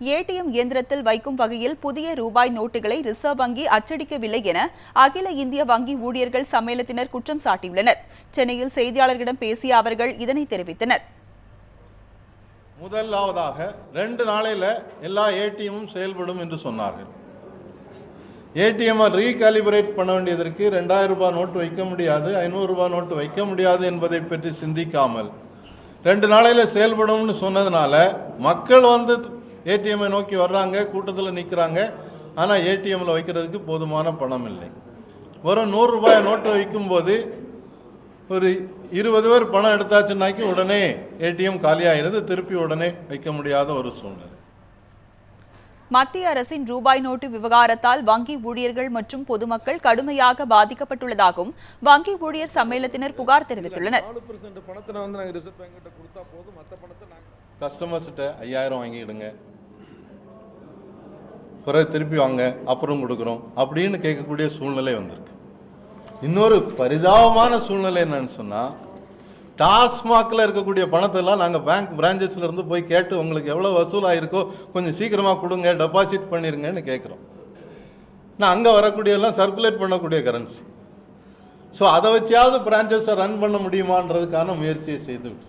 ATM இயந்திரத்தில் வைக்கும் வகையில் புதிய ரூபாய் நோட்டுகளை ரிசர்வ் வங்கி அச்சடிக்கவில்லை என அகில இந்திய வங்கி ஊழியர்கள் சம்மேளத்தினர் குற்றம் சாட்டியுள்ளனர். சென்னையில் செய்தியாளர்களிடம் பேசிய அவர்கள் இதனை தெரிவித்தனர். முதலாவதாக ரெண்டு நாளையில் எல்லா ஏடிஎம்மும் செயல்படும் என்று சொன்னார்கள். ஏடிஎம்மை ரீகாலிபரேட் பண்ண வேண்டியதற்கு ரெண்டாயிரம் ரூபாய் நோட்டு வைக்க முடியாது ஐநூறு ரூபாய் நோட்டு வைக்க முடியாது என்பதை பற்றி சிந்திக்காமல் ரெண்டு நாளையில் செயல்படும்னு சொன்னதுனால மக்கள் வந்து ஏடிஎம்மை நோக்கி வர்றாங்க கூட்டத்தில் நிற்கிறாங்க ஆனால் ஏடிஎம்மில் வைக்கிறதுக்கு போதுமான பணம் இல்லை ஒரு நூறு ரூபாய் நோட்டு வைக்கும்போது ஒரு இருபது பேர் பணம் எடுத்தாச்சுன்னாக்கி உடனே ஏடிஎம் காலியாகிறது திருப்பி உடனே வைக்க முடியாத ஒரு சூழ்நிலை. மத்திய அரசின் ரூபாய் நோட்டு விவகாரத்தால் வங்கி ஊழியர்கள் மற்றும் பொதுமக்கள் கடுமையாக பாதிக்கப்பட்டுள்ளதாகவும் வங்கி ஊழியர் சம்மேளனத்தினர் புகார் தெரிவித்துள்ளனர். நாலு பர்சன்ட் பணத்தை வந்து நாங்கள் ரிசர்வ் பேங்க் கிட்ட கொடுத்தா போதும் மற்ற பணத்தை நாங்கள் கஸ்டமர்ஸ்கிட்ட ஐயாயிரம் வாங்கிடுங்க பிறகு திருப்பி வாங்க அப்புறம் கொடுக்குறோம் அப்படின்னு கேட்கக்கூடிய சூழ்நிலை வந்திருக்கு. இன்னொரு பரிதாபமான சூழ்நிலை என்னன்னு சொன்னால் டாஸ்மாகில் இருக்கக்கூடிய பணத்தெல்லாம் நாங்கள் பேங்க் பிரான்ச்சஸ்ல இருந்து போய் கேட்டு உங்களுக்கு எவ்வளோ வசூலாயிருக்கோ கொஞ்சம் சீக்கிரமாக கொடுங்க டெபாசிட் பண்ணிருங்கன்னு கேட்குறோம். நான் அங்கே வரக்கூடியெல்லாம் சர்க்குலேட் பண்ணக்கூடிய கரன்சி ஸோ அதை வச்சியாவது பிரான்ச்சஸை ரன் பண்ண முடியுமான்றதுக்கான முயற்சியை செய்துவிட்டு